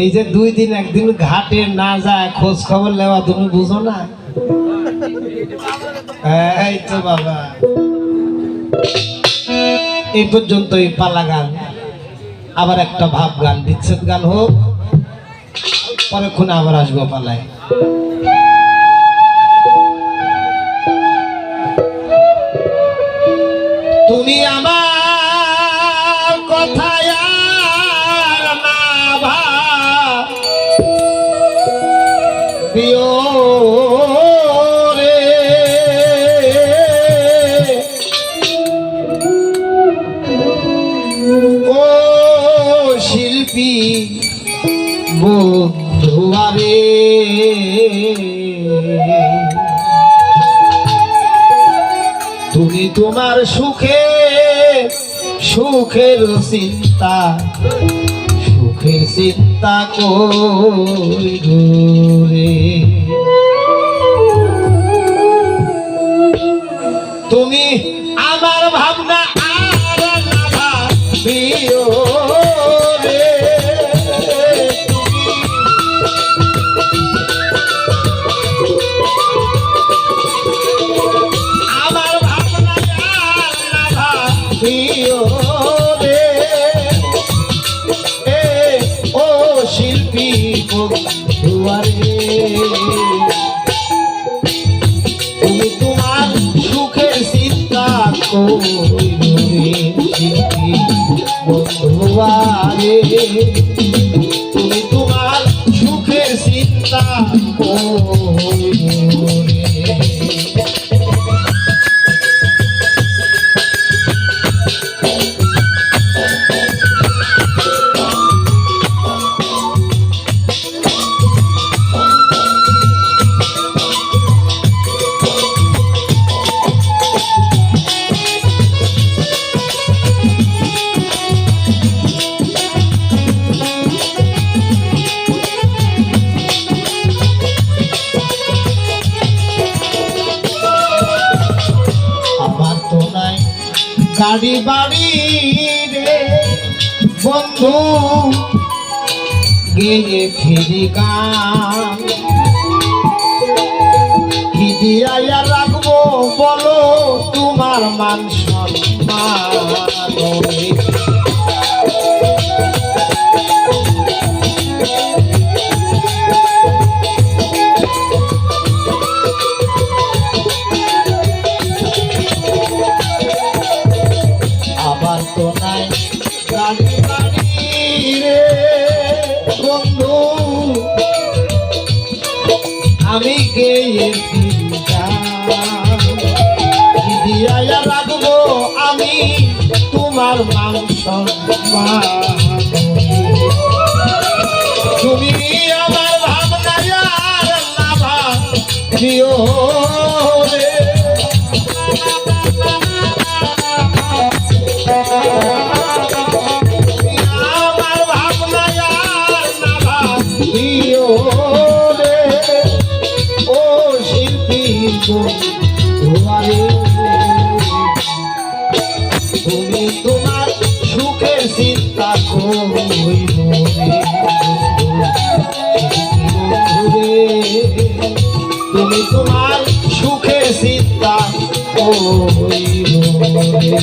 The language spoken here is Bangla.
এই যে দুই দিন একদিন ঘাটে না যায়, খোঁজ খবর নেওয়া, তুমি বুঝো না? এই তো বাবা। এই পর্যন্ত এই পালা গান। আবার একটা ভাব গান, বিচ্ছেদ গান হোক। পরেক্ষণে আবার আসব পালায়। তুমি আমার আর না ভাবিও রে ও শিল্পী বন্ধুয়ারে তুমি তোমার সুখে, সুখের চিন্তা সুখের চিন্তা করে তুমি আমার ভাবনা ভাবিও রে। ও শিল্পী বন্ধুয়ারে তুমি তোমার সুখের চিন্তা বন্ধুয়ারে তুমি তোমার সুখের চিন্তা করিবে গাড়ি বাড়ি রে বন্ধু গেলে ফিরি গান। রাখব বলো তোমার মান সম্মান। রাখব আমি তোমার সম্মান তুমি আমার ভাবনা আর না আমার ভাবনা আর না তোমারে তুমি তোমার সুখের চিন্তা করিল রে তুমি তোমার সুখের চিন্তা করিল রে